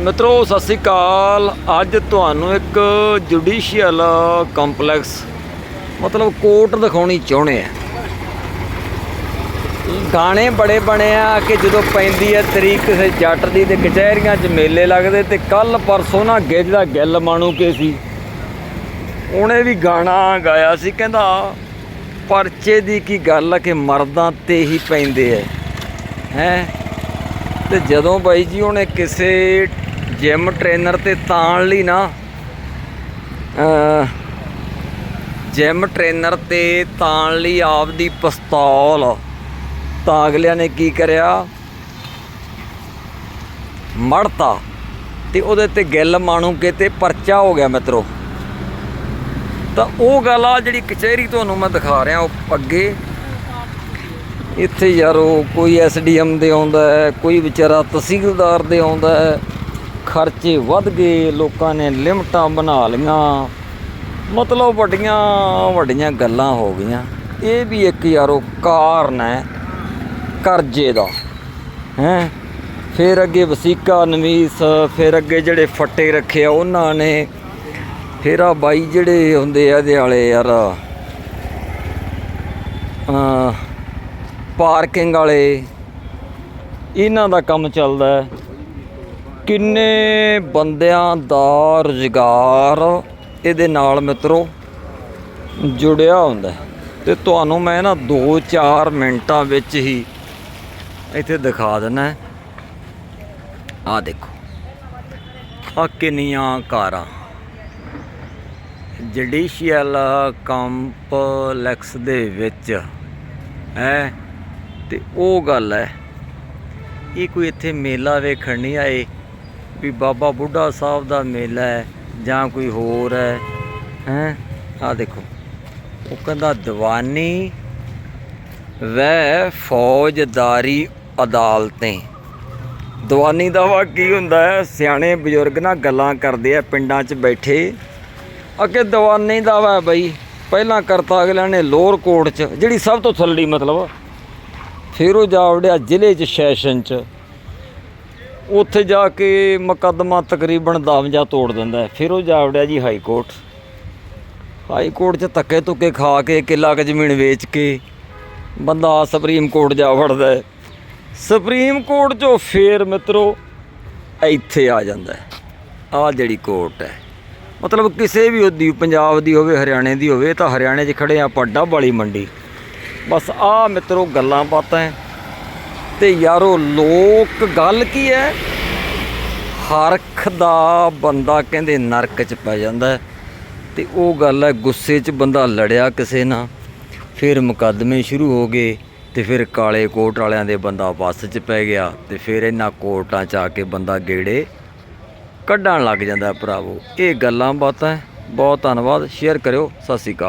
ਮਿੱਤਰੋ, ਸਤਿ ਸ੍ਰੀ ਅਕਾਲ। ਅੱਜ ਤੁਹਾਨੂੰ ਇੱਕ ਜੁਡੀਸ਼ੀਅਲ ਕੰਪਲੈਕਸ, ਮਤਲਬ ਕੋਰਟ ਦਿਖਾਉਣੀ ਚਾਹੁੰਦੇ ਆ। ਗਾਣੇ ਬੜੇ ਬਣੇ ਆ ਕਿ ਜਦੋਂ ਪੈਂਦੀ ਹੈ ਤਰੀਕ ਕਿਸੇ ਜੱਟ ਦੀ ਤੇ ਕਚਹਿਰੀਆਂ 'ਚ ਮੇਲੇ ਲੱਗਦੇ, ਤੇ ਕੱਲ ਪਰਸੋਂ ਨਾ ਗਿੱਜ ਦਾ ਗਿੱਲ ਮਾਣੂ ਕੇ ਸੀ। ਉਹਨੇ ਵੀ ਗਾਣਾ ਗਾਇਆ ਸੀ, ਕਹਿੰਦਾ, ਪਰਚੇ ਦੀ ਕੀ ਗੱਲ ਆ ਕਿ ਮਰਦਾਂ ਤੇ ਹੀ ਪੈਂਦੇ ਐ ਹੈ? ਤੇ ਜਦੋਂ ਬਾਈ ਜੀ ਉਹਨੇ ਕਿਸੇ ਜਿਮ ਟ੍ਰੇਨਰ ਤੇ ਤਾਣ ਲਈ ਨਾ ਅ ਜਿਮ ਟ੍ਰੇਨਰ ਤੇ ਤਾਣ ਲਈ ਆਪ ਦੀ ਪਿਸਤੌਲ। ਤਾਂ ਅਗਲਿਆਂ ਨੇ ਕੀ ਕਰਿਆ? ਮੜਤਾ। ਤੇ ਉਹਦੇ ਤੇ ਗਿੱਲ ਮਾਣੂ ਕੇ ਤੇ ਪਰਚਾ ਹੋ ਗਿਆ ਮਿੱਤਰੋ। ਤਾਂ ਉਹ ਗੱਲ ਆ ਜਿਹੜੀ ਕਚਹਿਰੀ ਤੁਹਾਨੂੰ ਮੈਂ ਦਿਖਾ ਰਿਹਾ ਉਹ ਅੱਗੇ। ਇੱਥੇ ਯਾਰ ਉਹ ਕੋਈ ਐਸਡੀਐਮ ਦੇ ਆਉਂਦਾ ਹੈ, ਕੋਈ ਵਿਚਾਰਾ ਤਹਿਸੀਲਦਾਰ ਦੇ ਆਉਂਦਾ ਹੈ। ਖਰਚੇ ਵੱਧ ਗਏ, ਲੋਕਾਂ ਨੇ ਲਿਮਟਾਂ ਬਣਾ ਲਈਆਂ। ਮਤਲਬ ਵੱਡੀਆਂ ਵੱਡੀਆਂ ਗੱਲਾਂ ਹੋ ਗਈਆਂ। ਇਹ ਵੀ ਇੱਕ ਯਾਰੋ ਕਾਰਨ ਹੈ ਕਰਜ਼ੇ ਦਾ, ਹੈ। ਫਿਰ ਅੱਗੇ ਵਸੀਕਾ ਨਵੀਸ, ਫਿਰ ਅੱਗੇ ਜਿਹੜੇ ਫੱਟੇ ਰੱਖੇ ਆ ਉਹਨਾਂ ਨੇ। ਫਿਰ ਆ ਬਾਈ ਜਿਹੜੇ ਹੁੰਦੇ ਆ ਇਹਦੇ ਵਾਲੇ ਯਾਰ ਪਾਰਕਿੰਗ ਵਾਲੇ। ਇਹਨਾਂ ਦਾ ਕੰਮ ਚੱਲਦਾ ਕਿੰਨੇ ਬੰਦਿਆਂ ਦਾ ਰੁਜ਼ਗਾਰ ਇਹਦੇ ਨਾਲ ਮਿੱਤਰੋ ਜੁੜਿਆ ਹੁੰਦਾ ਹੈ। ਤੇ ਤੁਹਾਨੂੰ ਮੈਂ ਨਾ 2-4 ਮਿੰਟਾਂ ਵਿੱਚ ਹੀ ਇੱਥੇ ਦਿਖਾ ਦਿੰਨਾ ਆ ਦੇਖੋ। ਆ ਕਿੰਨੀਆਂ ਕਾਰਾਂ। ਜੁਡੀਸ਼ੀਅਲ ਕੰਪਲੈਕਸ ਦੇ ਵਿੱਚ ਹੈ। ਤੇ ਉਹ ਗੱਲ ਹੈ, ਇਹ ਕੋਈ ਇੱਥੇ ਮੇਲਾ ਵੇਖਣ ਨਹੀਂ ਆਏ? ਵੀ ਬਾਬਾ ਬੁੱਢਾ ਸਾਹਿਬ ਦਾ ਮੇਲਾ ਹੈ ਜਾਂ ਕੋਈ ਹੋਰ ਹੈ ਹੈ? ਆ ਦੇਖੋ। ਉਹ ਕਹਿੰਦਾ, ਦੀਵਾਨੀ ਵੈ ਫੌਜਦਾਰੀ ਅਦਾਲतें ਦੀਵਾਨੀ ਦਾ ਵਾ ਕੀ ਹੁੰਦਾ ਹੈ? ਸਿਆਣੇ ਬਜ਼ੁਰਗ ਨਾ ਗੱਲਾਂ ਕਰਦੇ ਆ, ਪਿੰਡਾਂ 'ਚ ਬੈਠੇ। ਅੱਗੇ ਦੀਵਾਨੀ ਦਾ ਵਾ ਬਈ, ਪਹਿਲਾਂ ਕਰਤਾ ਅਗਲਿਆਂ ਨੇ ਲੋਅਰ ਕੋਰਟ 'ਚ, ਜਿਹੜੀ ਸਭ ਤੋਂ ਥੱਲੜੀ ਮਤਲਬ। ਫਿਰ ਉਹ ਜਾ ਵੜਿਆ ਜ਼ਿਲ੍ਹੇ 'ਚ ਸੈਸ਼ਨ 'ਚ। ਉੱਥੇ ਜਾ ਕੇ ਮੁਕੱਦਮਾ ਤਕਰੀਬਨ ਦਮ ਤੋੜ ਦਿੰਦਾ ਫਿਰ ਉਹ ਜਾ ਵੜਿਆ ਜੀ ਹਾਈ ਕੋਰਟ। ਹਾਈ ਕੋਰਟ 'ਚ ਧੱਕੇ ਧੁੱਕੇ ਖਾ ਕੇ, ਕਿੱਲਾ ਕੁ ਜ਼ਮੀਨ ਵੇਚ ਕੇ ਬੰਦਾ ਸੁਪਰੀਮ ਕੋਰਟ ਜਾ ਵੜਦਾ ਸੁਪਰੀਮ ਕੋਰਟ 'ਚੋਂ ਫੇਰ ਮਿੱਤਰੋ ਇੱਥੇ ਆ ਜਾਂਦਾ ਹੈ। ਆਹ ਜਿਹੜੀ ਕੋਰਟ ਹੈ। ਮਤਲਬ ਕਿਸੇ ਵੀ ਉਹਦੀ, ਪੰਜਾਬ ਦੀ ਹੋਵੇ, ਹਰਿਆਣੇ ਦੀ ਹੋਵੇ, ਤਾਂ ਹਰਿਆਣੇ 'ਚ ਖੜੇ ਆ ਆਪਾਂ ਵਾਲੀ ਮੰਡੀ। ਬਸ ਆ ਮਿੱਤਰੋ ਗੱਲਾਂ ਬਾਤਾਂ ਤੇ ਯਾਰੋ, ਲੋਕ ਗੱਲ ਕੀ ਹੈ ਹਰਖ ਦਾ ਬੰਦਾ ਕਹਿੰਦੇ ਨਰਕ 'ਚ ਪੈ ਜਾਂਦਾ ਹੈ ਤੇ ਉਹ ਗੱਲ ਹੈ ਗੁੱਸੇ 'ਚ ਬੰਦਾ ਲੜਿਆ ਕਿਸੇ ਨਾਲ। ਫਿਰ ਮੁਕੱਦਮੇ ਸ਼ੁਰੂ ਹੋ ਗਏ ਤੇ ਫਿਰ ਕਾਲੇ ਕੋਟ ਵਾਲਿਆਂ ਦੇ ਬੰਦਾ ਬੱਸ 'ਚ ਪੈ ਗਿਆ ਤੇ ਫਿਰ ਇਹਨਾਂ ਕੋਰਟਾਂ 'ਚ ਆ ਕੇ ਬੰਦਾ ਗੇੜੇ ਕੱਢਣ ਲੱਗ ਜਾਂਦਾ ਭਰਾਵੋ। ਇਹ ਗੱਲਾਂ ਬਾਤਾਂ ਬਹੁਤ ਧੰਨਵਾਦ। ਸ਼ੇਅਰ ਕਰਿਓ। ਸਤਿ ਸ਼੍ਰੀ ਅਕਾਲ।